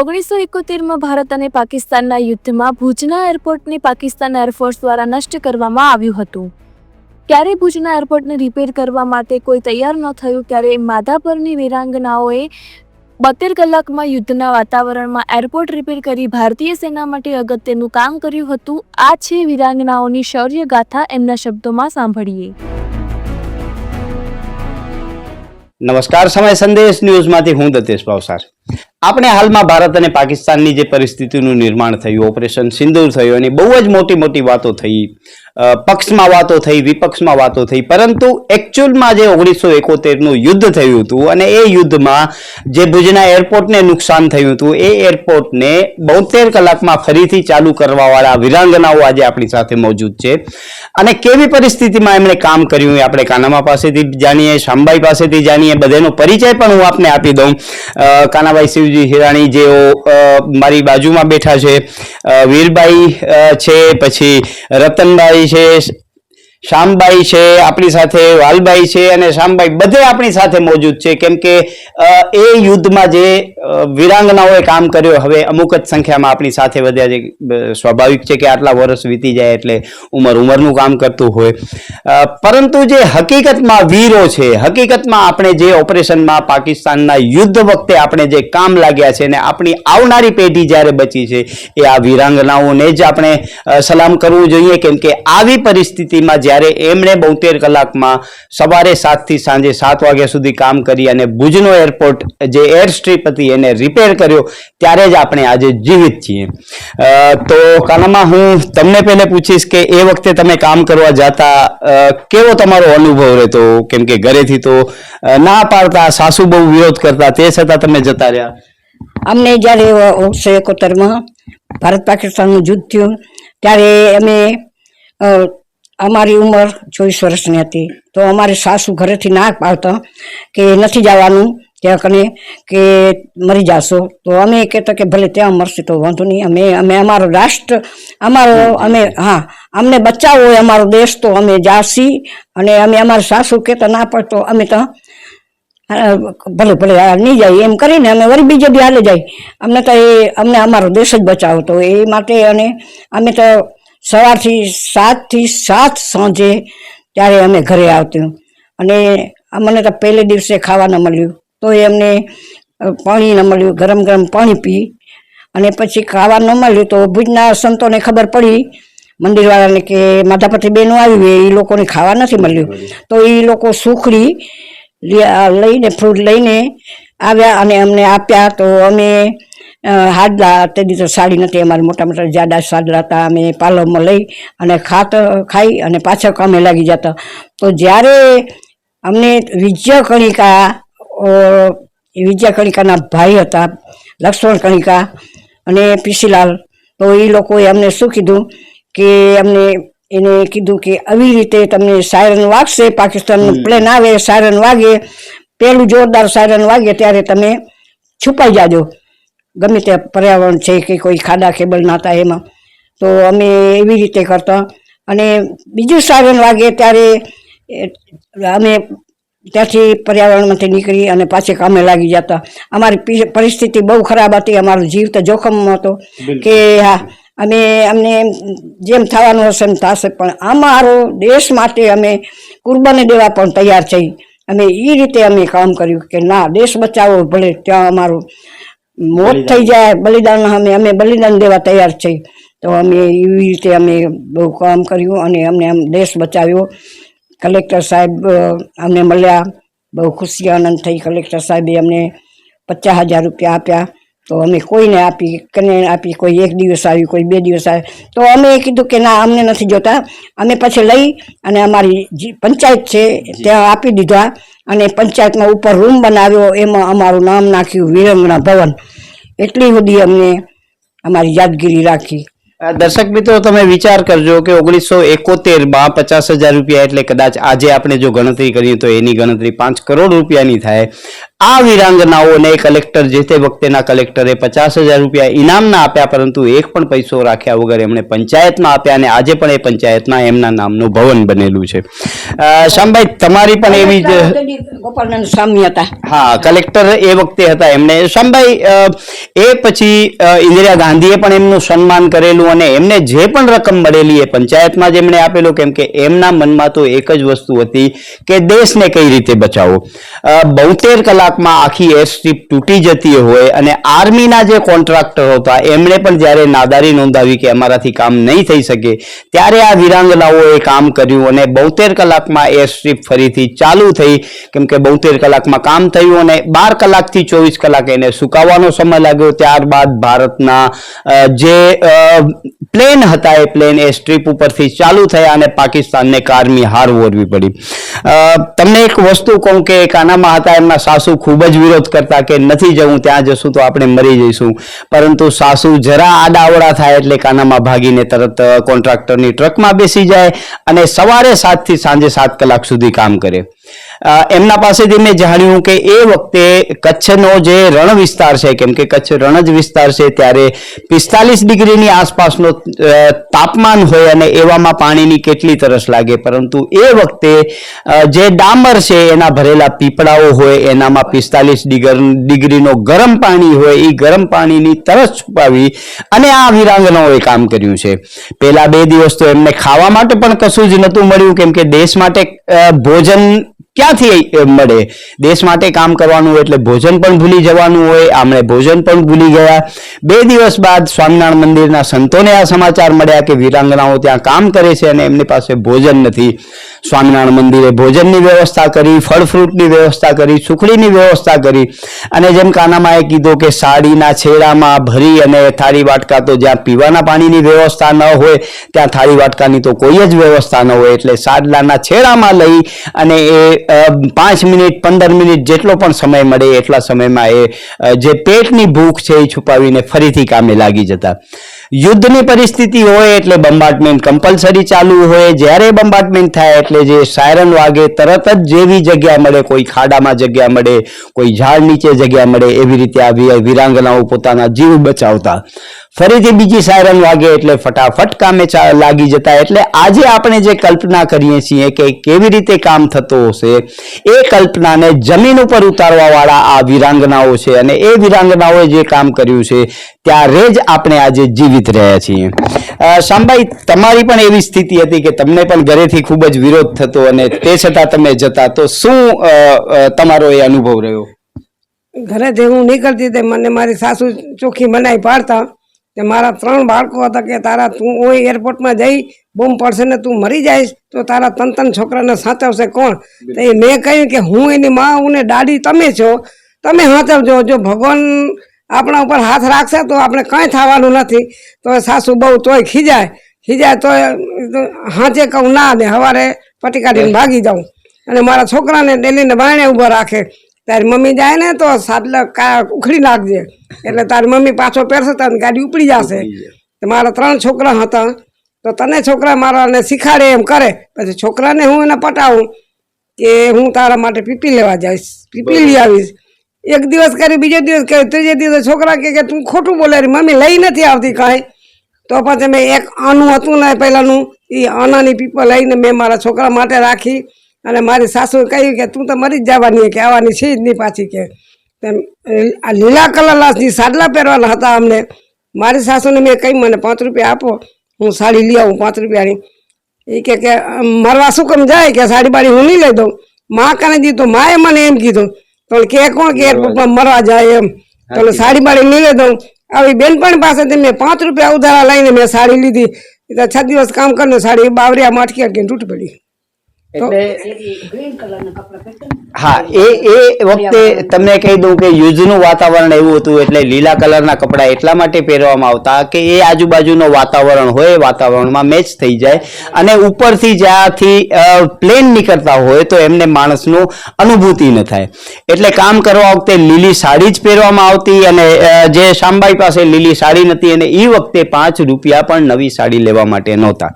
ઓગણીસો એકોતેરમાં ભારત અને પાકિસ્તાનના યુદ્ધમાં ભુજના એરપોર્ટને પાકિસ્તાન એરફોર્સ દ્વારા નષ્ટ કરવામાં આવ્યું હતું. ત્યારે ભુજના એરપોર્ટને રિપેર કરવા માટે કોઈ તૈયાર ન થયું ત્યારે માધાપરની વીરાંગનાઓએ બોતેર કલાકમાં યુદ્ધના વાતાવરણમાં એરપોર્ટ રિપેર કરી ભારતીય સેના માટે અગત્યનું કામ કર્યું હતું. આ છે વીરાંગનાઓની શૌર્ય ગાથા એમના શબ્દોમાં સાંભળીએ. નમસ્કાર, સમય સંદેશ ન્યૂઝમાંથી હું દતેશ ભાવસાર. આપણે હાલમાં ભારત અને પાકિસ્તાનની જે પરિસ્થિતિનું નિર્માણ થયું ઓપરેશન સિંદૂર થયું અને બહુ જ મોટી મોટી વાતો થઈ પક્ષમાં વાતો થઈ વિપક્ષમાં વાતો થઈ પરંતુ એકચ્યુઅલમાં જે ઓગણીસો એકોતેરનું યુદ્ધ થયું હતું અને એ યુદ્ધમાં જે ભુજના એરપોર્ટને નુકસાન થયું હતું એ એરપોર્ટને બોતેર કલાકમાં ફરીથી ચાલુ કરવાવાળા વિરાંગનાઓ આજે આપણી સાથે મોજૂદ છે. અને કેવી પરિસ્થિતિમાં એમણે કામ કર્યું એ આપણે કાનામા પાસેથી જાણીએ શામબાઈ પાસેથી જાણીએ બધાનો પરિચય પણ હું આપને આપી દઉં. અ, કાનાભાઈ શિવજી હિરાણી જેઓ મારી બાજુમાં બેઠા છે. અ, વીરબાઈ છે પછી રતનભાઈ છે શ્યામબાઈ છે, આપણી સાથે વાલબાઈ છે અને શ્યામબાઈ બધે આપણી સાથે મોજૂદ છે. કેમ કે એ યુદ્ધમાં જે વિરાંગનાઓએ કામ કર્યો, હવે અમુક જ સંખ્યામાં આપણી સાથે વધ્યા છે. સ્વાભાવિક છે કે આટલા વર્ષ વીતી જાય એટલે ઉંમર ઉંમરનું કામ કરતું હોય. પરંતુ જે હકીકતમાં વીરો છે, હકીકતમાં આપણે જે ઓપરેશનમાં પાકિસ્તાનના યુદ્ધ વખતે આપણે જે કામ લાગ્યા છે ને આપણી આવનારી પેઢી જ્યારે બચી છે, એ આ વીરાંગનાઓને જ આપણે સલામ કરવું જોઈએ. કેમ કે આવી પરિસ્થિતિમાં જ્યારે એમણે બોતેર કલાકમાં સવારે સાતથી સાંજે સાત વાગ્યા સુધી કામ કરી અને ભુજનો એરપોર્ટ જે એર સ્ટ્રીપ હતી એને રિપેર કર્યો. ત્યારે જ આપણે આજે જીવિત છીએ. તો કાનામાં હું તમને પહેલે પૂછીશ કે એ વખતે તમે કામ કરવા જતા કેવો તમારો અનુભવ રહેતો? કેમ કે ઘરેથી તો ના પાડતા, સાસુ બહુ વિરોધ કરતા, તે છતાં તમે જતા રહ્યા. અમને જ્યારે ઓગણીસો એકોતેરમાં ભારત પાકિસ્તાનનું યુદ્ધ થયું, ત્યારે અમે અમારી ઉંમર ચોવીસ વર્ષની હતી. તો અમારી સાસુ ઘરેથી ના પાડતા કે નથી જવાનું, ત્યાં કને કે મરી જાશો. તો અમે કહેતા કે ભલે ત્યાં મરશે તો વાંધો નહીં. અમે અમે અમારો રાષ્ટ્ર, અમારો, અમે, હા, અમને બચાવવો હોય અમારો દેશ, તો અમે જાસી અને અમે અમારા સાસુ કહેતા, ના પડતો અમે તો ભલે ભલે નહીં જાય. એમ કરીને અમે વળી બીજે બી હાલે જાય. અમને તો એ, અમને અમારો દેશ જ બચાવો તો એ માટે અને અમે તો સવારથી સાતથી સાત સાંજે ત્યારે અમે ઘરે આવતું. અને અમને તો પહેલે દિવસે ખાવા ન મળ્યું. તો એ અમને પાણી ન મળ્યું. ગરમ ગરમ પાણી પી. અને પછી ખાવા ન મળ્યું તો ભુજના સંતોને ખબર પડી મંદિરવાળાને કે માધાપતિ બહેનો આવી હોય એ લોકોને ખાવા નથી મળ્યું. તો એ લોકો સુખડી લઈને, ફ્રૂટ લઈને આવ્યા અને અમને આપ્યા. તો અમે હાડલા તે તો સાડી નથી અમારે મોટા મોટા જાડા સાડલા હતા અમે પાલવમાં લઈ અને ખાત ખાઈ અને પાછા કામે લાગી જતા. તો જ્યારે અમને વિજય કણિકા વિજય કણિકાના ભાઈ હતા લક્ષ્મણ કણિકા અને પીસીલાલ તો એ લોકોએ અમને શું કીધું કે અમને એને કીધું કે આવી રીતે તમને સાયરન વાગશે પાકિસ્તાનનું પ્લેન આવે સાયરન વાગે પહેલું જોરદાર સાયરન વાગે ત્યારે તમે છુપાઈ જાજો. ગમે તે પર્યાવરણ છે કે કોઈ ખાડા કેબલ ના હતા એમાં. તો અમે એવી રીતે કરતા. અને બીજું સાયરન વાગે ત્યારે અમે ત્યાંથી પર્યાવરણમાંથી નીકળી અને પાછી કામે લાગી જતા. અમારી પરિસ્થિતિ બહુ ખરાબ હતી. અમારો જીવ તો જોખમમાં હતો કે હા અમે અમને જેમ થવાનું હશે એમ થશે. પણ અમારો દેશ માટે અમે કુરબાની દેવા પણ તૈયાર થઈ. અમે એ રીતે અમે કામ કર્યું કે ના દેશ બચાવો ભલે ત્યાં અમારું મોત થઈ જાય બલિદાન અમે અમે બલિદાન દેવા તૈયાર થઈ તો અમે એવી રીતે અમે બહુ કામ કર્યું અને અમને આમ દેશ બચાવ્યો. કલેક્ટર સાહેબ અમને મળ્યા. બહુ ખુશી આનંદ થઈ. કલેક્ટર સાહેબે અમને પચાસ હજાર રૂપિયા આપ્યા. તો અમે કોઈને આપી કને આપી કોઈ એક દિવસ આવી કોઈ બે દિવસ આવી. તો અમે કીધું કે ના અમને નથી જોતા. અમે પછી લઈ અને અમારી પંચાયત છે ત્યાં આપી દીધા અને પંચાયતમાં ઉપર રૂમ બનાવ્યો એમાં અમારું નામ નાખ્યું વિરંગણા ભવન. એટલી સુધી અમને અમારી યાદગીરી રાખી. દર્શક મિત્રો તમે વિચાર કરજો કે ઓગણીસો એકોતેરમાં પચાસ હજાર રૂપિયા એટલે કદાચ આજે આપણે જો ગણતરી કરીએ તો એની ગણતરી પાંચ કરોડ રૂપિયાની થાય. આ વિરાંગનાઓને કલેક્ટર જે તે વખતેના કલેક્ટરે પચાસ હજાર રૂપિયા ઇનામના આપ્યા પરંતુ એક પણ પૈસો રાખ્યા વગર એમણે પંચાયતમાં આપ્યા અને આજે પણ એ પંચાયતમાં એમના નામનું ભવન બનેલું છે. શ્યામભાઈ તમારી પણ એવી જ ગોપાલનંદ સ્વામી હતા. હા કલેક્ટર એ વખતે હતા એમણે. શ્યામભાઈ એ પછી ઇન્દિરા ગાંધીએ પણ એમનું સન્માન કરેલું અને એમને જે પણ રકમ મળેલી એ પંચાયતમાં જ એમણે આપેલું કેમ કે એમના મનમાં તો એક જ વસ્તુ હતી કે દેશને કઈ રીતે બચાવો બહુતેર બોતેર કલાકમાં આખી એર સ્ટ્રીપ તૂટી જતી હોય અને આર્મીના જે કોન્ટ્રાક્ટર હતા, એમણે પણ જ્યારે નાદારી નોંધાવી કે અમારાથી કામ નહીં થઈ શકે, ત્યારે આ વિરાંગનાઓએ કામ કર્યું અને બોતેર કલાકમાં એર સ્ટ્રીપ ફરીથી ચાલુ થઈ. કેમ કે બોતેર કલાકમાં કામ થયું અને બાર કલાકથી ચોવીસ કલાક એને સુકાવવાનો સમય લાગ્યો. ત્યારબાદ ભારતના જે પ્લેન હતા એ પ્લેન એ સ્ટ્રીપ ઉપરથી ચાલુ થયા અને પાકિસ્તાનને કારમી હાર વોરવી પડી. તમને એક વસ્તુ કહું કે કાનામાં હતા, એમના સાસુ ખૂબ જ વિરોધ કરતા કે નથી જવું, ત્યાં જશું તો આપણે મરી જઈશું. પરંતુ સાસુ જરા આડાવડા થાય એટલે કાનામાં ભાગીને તરત કોન્ટ્રાક્ટરની ટ્રકમાં બેસી જાય અને સવારે સાતથી સાંજે સાત કલાક સુધી કામ કરે. એમના પાસેથી મેં જાણ્યું કે એ વખતે કચ્છનો જે રણ વિસ્તાર છે, કેમ કે કચ્છ રણ જ વિસ્તાર છે, ત્યારે પિસ્તાલીસ ડિગ્રીની આસપાસનો તાપમાન હોય અને એવામાં પાણીની કેટલી તરસ લાગે. પરંતુ એ વખતે જે ડામર છે, એના ભરેલા પીપળાઓ હોય, એનામાં પિસ્તાલીસ ડિગ્રીનો ગરમ પાણી હોય એ ગરમ પાણીની તરસ છુપાવી અને આ વિરાંગનાઓએ કામ કર્યું છે. પહેલા બે દિવસ તો એમને ખાવા માટે પણ કશું જ નહોતું મળ્યું, કેમ કે દેશ માટે ભોજન ક્યાંથી મળે? દેશ માટે કામ કરવાનું એટલે ભોજન પણ ભૂલી જવાનું હોય, આમણે ભોજન પણ ભૂલી ગયા. બે દિવસ બાદ સ્વામિનારાયણ મંદિરના સંતોને આ સમાચાર મળ્યા કે વીરાંગનાઓ ત્યાં કામ કરે છે અને એમની પાસે ભોજન નથી. સ્વામિનારાયણ મંદિરે ભોજનની વ્યવસ્થા કરી, ફળ ફ્રૂટની વ્યવસ્થા કરી, સુખડીની વ્યવસ્થા કરી અને જેમ કાનામાએ કીધું કે સાડીના છેડામાં ભરી અને થાળી વાટકા તો જ્યાં પીવાના પાણીની વ્યવસ્થા ન હોય, ત્યાં થાળી વાટકાની તો કોઈ જ વ્યવસ્થા ન હોય. એટલે સાડલાના છેડામાં લઈ અને એ પાંચ મિનિટ, પંદર મિનિટ જેટલો પણ સમય મળે એટલા સમયમાં એ જે પેટની ભૂખ છે એ છુપાવીને ફરીથી કામે લાગી જતા. યુદ્ધની પરિસ્થિતિ હોય એટલે બંબાર્ટમેન્ટ કમ્પલસરી ચાલુ હોય. જ્યારે બંબાર્ટમેન્ટ થાય એટલે જે સાયરન વાગે તરત જ જેવી જગ્યા મળે, કોઈ ખાડામાં જગ્યા મળે, કોઈ ઝાડ નીચે જગ્યા મળે એવી રીતે આવી વિરાંગનાઓ પોતાના જીવ બચાવતા. ફરીથી બીજી સાયરન વાગે એટલે ફટાફટ કામે લાગી જતા, એટલે આજે આપણે જે કલ્પના કરીએ છીએ કે કેવી રીતે કામ થતો હશે, એ કલ્પનાને જમીન ઉપર ઉતારવા વાળા આ વિરાંગનાઓ છે અને એ વિરાંગનાઓએ જે કામ કર્યું છે, ત્યારે જ આપણે આજે જીવિત રહ્યા છીએ. શામભાઈ, તમારી પણ એવી સ્થિતિ હતી કે તમને પણ ઘરેથી ખૂબ જ વિરોધ થતો અને તે છતાં તમે જતા, તો શું તમારો એ અનુભવ રહ્યો? ઘરેથી હું નીકળતી તે મને મારી સાસુ ચોખ્ખી મનાઈ પાડતા કે મારા ત્રણ બાળકો હતા કે તારા તું ઓય એરપોર્ટમાં જઈ બૂમ પડશે ને તું મરી જઈશ તો તારા તન તન છોકરાને સાચવશે કોણ? તો એ મેં કહ્યું કે હું એની માં હું ને દાડી તમે છો. તમે સાચવજો. જો ભગવાન આપણા ઉપર હાથ રાખશે તો આપણે કંઈ થવાનું નથી. તો સાસુ બહુ તોય ખીજાય. ખીજાય તોય હાંચે કહું ના દે સવારે પટી કાઢીને ભાગી જાઉં. અને મારા છોકરાને ડેલીને બાણે ઊભો રાખે. તારી મમ્મી જાય ને તો સાદલા કા ઉખડી નાખજે. એટલે તારી મમ્મી પાછો પહેરશે તો ગાડી ઉપડી જશે. મારા ત્રણ છોકરા હતા. તો તને છોકરા મારાને શીખાડે એમ કરે. પછી છોકરાને હું એને પટાવું કે હું તારા માટે પીપી લેવા જઈશ. પીપી લઈ આવીશ. એક દિવસ કરી બીજો દિવસ કરી ત્રીજે દિવસે છોકરા કહે કે તું ખોટું બોલે મમ્મી લઈ નથી આવતી કાંઈ. તો પછી મેં એક આનું હતું ને પહેલાંનું એ આનાની પીપલ લઈને મેં મારા છોકરા માટે રાખી. અને મારી સાસુએ કહ્યું કે તું તો મરી જ જવાની કે આવવાની છે જ નહીં પાછી કે. તેમ આ લીલા કલરના જે સાડલા પહેરવાના હતા અમને. મારી સાસુને મેં કહ્યું મને પાંચ રૂપિયા આપો હું સાડી લઈ આવું પાંચ રૂપિયાની. એ કે કે મરવા શું કેમ જાય? કે સાડી બાડી હું નહીં લઈ દઉં? માં કને દીધું માએ મને એમ કીધું. પણ કે કોણ કે મરવા જાય એમ. તો સાડી બાડી નહીં લઈ દઉં. આવી બેનપણ પાસેથી મેં પાંચ રૂપિયા ઉધારા લઈને મેં સાડી લીધી. છ દિવસ કામ કરીને સાડી બાવરિયા માટકી કે તૂટી પડી. હા એ એ વખતે તમને કહી દઉં કે યુદ્ધનું વાતાવરણ એવું હતું એટલે લીલા કલરના કપડાં એટલા માટે પહેરવામાં આવતા કે એ આજુબાજુનો વાતાવરણ હોય વાતાવરણમાં મેચ થઈ જાય. અને ઉપરથી જ્યાંથી પ્લેન નીકળતા હોય તો એમને માણસનું અનુભૂતિ ન થાય. એટલે કામ કરવા વખતે લીલી સાડી જ પહેરવામાં આવતી અને જે શામબાઈ પાસે લીલી સાડી નથી અને એ વખતે પાંચ રૂપિયા પણ નવી સાડી લેવા માટે નહોતા.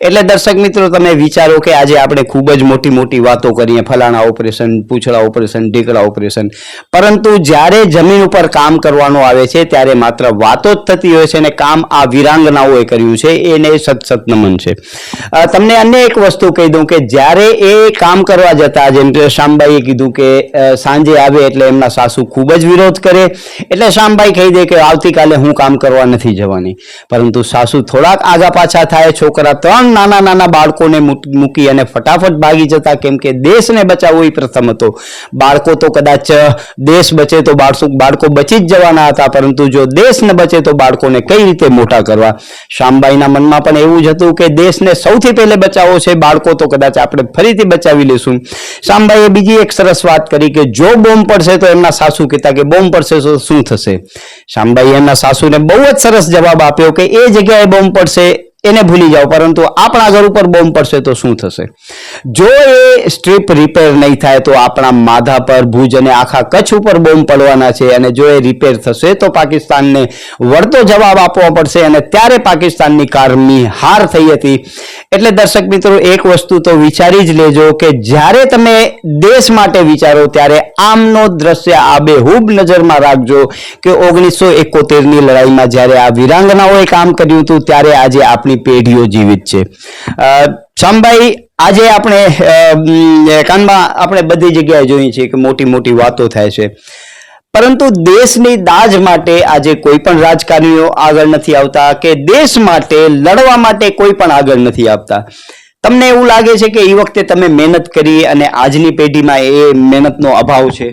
એટલે દર્શક મિત્રો તમે વિચારો કે આજે આપણે ખૂબ જ મોટી મોટી વાતો કરીએ. ફલાણા ઓપરેશન, પૂછડા ઓપરેશન ઢીકડા ઓપરેશન. પરંતુ જ્યારે જમીન ઉપર કામ કરવાનું આવે છે, ત્યારે માત્ર વાતો જ થતી હોય છે અને કામ આ વિરાંગનાઓએ કર્યું છે. એને સતસત સત નમન છે. તમને અન્ય એક વસ્તુ કહી દઉં કે જ્યારે એ કામ કરવા જતા, જેમ કે શામબાઈએ કીધું કે સાંજે આવે એટલે એમના સાસુ ખૂબ જ વિરોધ કરે. એટલે શામબાઈ કહી દે કે આવતીકાલે હું કામ કરવા નથી જવાની. પરંતુ સાસુ થોડાક આગા પાછા થાય, છોકરા ત્રણ નાના નાના બાળકોને મૂકી અને ફટાફટ ભાગી જતા કેમ કે દેશને બચાવવો એ પ્રથમ હતો. બાળકો તો કદાચ દેશ બચે તો બાળકો બાળકો બચી જ જવાના હતા, પરંતુ જો દેશ ન બચે તો બાળકોને કઈ રીતે મોટા કરવા? શામબાઈના મનમાં પણ એવું જ હતું કે દેશને સૌથી પહેલે બચાવવો છે, બાળકો તો કદાચ આપણે ફરીથી બચાવી લઈશું શામબાઈએ બીજી એક સરસ વાત કરી કે જો બોમ્બ પડશે તો એમના સાસુ કહેતા કે બોમ્બ પડશે તો શું થશે? શામબાઈએ એમના સાસુને બહુ જ સરસ જવાબ આપ્યો કે એ જગ્યાએ બોમ્બ પડશે એને ભૂલી જાઓ, પરંતુ આપણા ઘર ઉપર બોમ્બ પડશે તો શું થશે? જો એ સ્ટ્રીપ રિપેર નહીં થાય તો આપણા માધા પર, ભુજ અને આખા કચ્છ ઉપર બોમ્બ પડવાના છે અને જો એ રિપેર થશે તો પાકિસ્તાનને વળતો જવાબ આપવો પડશે અને ત્યારે પાકિસ્તાનની કારમી હાર થઈ હતી. એટલે દર્શક મિત્રો, એક વસ્તુ તો વિચારી જ લેજો કે જ્યારે તમે દેશ માટે વિચારો, ત્યારે આમનો દ્રશ્ય આબેહૂબ નજરમાં રાખજો કે ઓગણીસો એકોતેરની લડાઈમાં જ્યારે આ વિરાંગનાઓએ કામ કર્યું હતું, ત્યારે આજે આપણી પેઢીઓ જીવિત છે. શામભાઈ, આજે આપણે કાનમાં આપણે બધી જગ્યાએ જોઈએ છીએ કે મોટી મોટી વાતો થાય છે. પરંતુ દેશની દાજ માટે આજે કોઈ પણ રાજકારણીઓ આગળ નથી આવતા કે દેશ માટે લડવા માટે કોઈ પણ આગળ નથી આવતા. તમને એવું લાગે છે કે એ વખતે તમે મહેનત કરી અને આજની પેઢીમાં એ મહેનતનો અભાવ છે?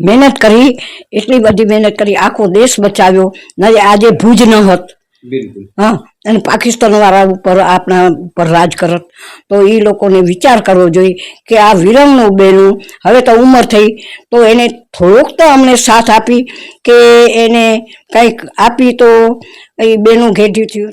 મહેનત કરી, એટલી બધી મહેનત કરી, આખો દેશ બચાવ્યો. આજે ભુજ ન હોત. હા, અને પાકિસ્તાન વાળા ઉપર આપણા ઉપર રાજ કરત તો એ લોકોને વિચાર કરવો જોઈએ કે આ વિરંગનું બેનું હવે તો ઉંમર થઈ, તો એને થોડોક તો અમને સાથ આપી કે એને કંઈક આપી તો એ બેનું ઘેઢી થયું.